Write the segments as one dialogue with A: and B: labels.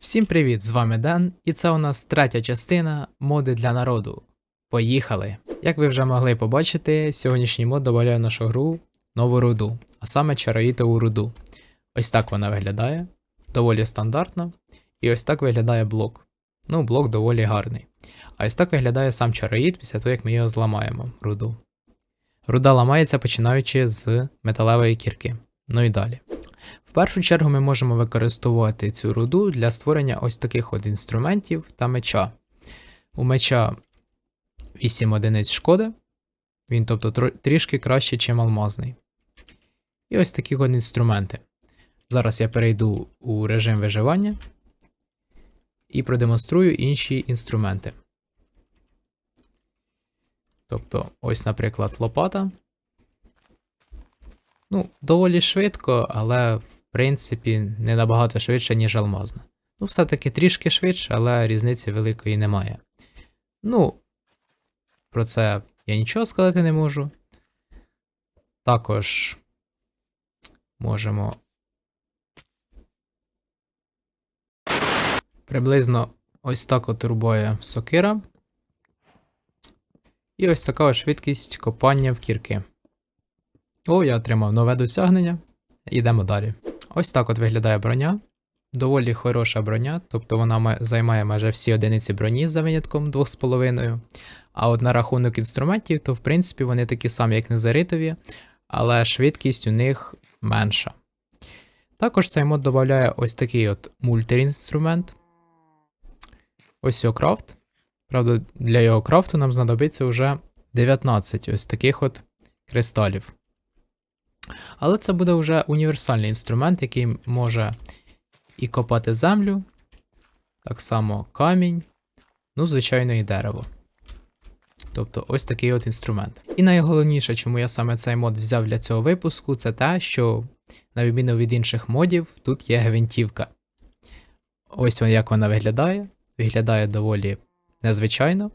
A: Всім привіт! З вами Дан, і це у нас третя частина моди для народу. Поїхали! Як ви вже могли побачити, сьогоднішній мод додає нашу гру нову руду, а саме чароїтову руду. Ось так вона виглядає, доволі стандартно. І ось так виглядає блок. Ну, блок доволі гарний. А ось так виглядає сам чароїд після того, як ми його зламаємо, руду. Руда ламається починаючи з металевої кірки. Ну і далі. В першу чергу ми можемо використовувати цю руду для створення ось таких от інструментів та меча. У меча 8 одиниць шкоди, він тобто трішки краще, ніж алмазний. І ось такі от інструменти. Зараз я перейду у режим виживання і продемонструю інші інструменти. Тобто, ось, наприклад, лопата. Ну, доволі швидко, але в принципі не набагато швидше, ніж алмазна. Ну, все-таки трішки швидше, але різниці великої немає. Ну, про це я нічого сказати не можу. Також можемо приблизно ось так от рубає сокира. І ось така швидкість копання в кірки. О, я отримав нове досягнення. Йдемо далі. Ось так от виглядає броня. Доволі хороша броня, тобто вона займає майже всі одиниці броні за винятком 2,5. А от на рахунок інструментів, то в принципі вони такі самі, як незаритові, але швидкість у них менша. Також цей мод додає ось такий от мультиінструмент. Ось його крафт. Правда, для його крафту нам знадобиться вже 19 ось таких от кристалів. Але це буде вже універсальний інструмент, який може і копати землю, так само камінь, ну, звичайно, і дерево. Тобто ось такий от інструмент. І найголовніше, чому я саме цей мод взяв для цього випуску, це те, що, на відміну від інших модів, тут є гвинтівка. Ось як вона виглядає. Виглядає доволі незвичайно.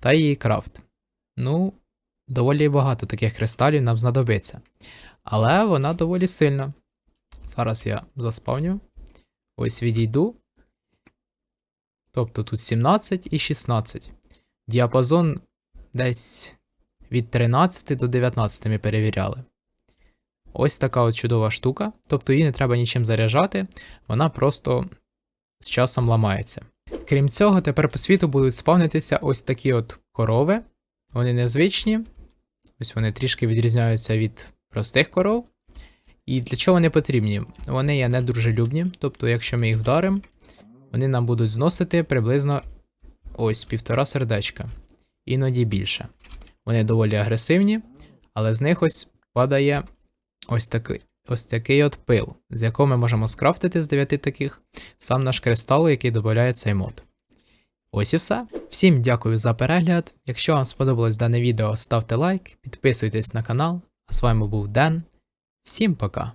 A: Та її крафт. Ну, доволі багато таких кристалів нам знадобиться. Але вона доволі сильна. Зараз я заспавню. Ось відійду. Тобто тут 17 і 16. Діапазон десь від 13 до 19 ми перевіряли. Ось така от чудова штука. Тобто її не треба нічим заряджати, вона просто з часом ламається. Крім цього, тепер по світу будуть спавнитися ось такі от корови. Вони незвичні. Ось вони трішки відрізняються від простих коров. І для чого вони потрібні? Вони є недружелюбні, тобто, якщо ми їх вдаримо, вони нам будуть зносити приблизно ось півтора сердечка, іноді більше. Вони доволі агресивні, але з них ось падає ось такий, ось такий от пил, з якого ми можемо скрафтити з 9 таких сам наш кристал, який додає цей мод. Ось і все. Всім дякую за перегляд. Якщо вам сподобалось дане відео, ставте лайк, підписуйтесь на канал. А з вами був Ден. Всім пока!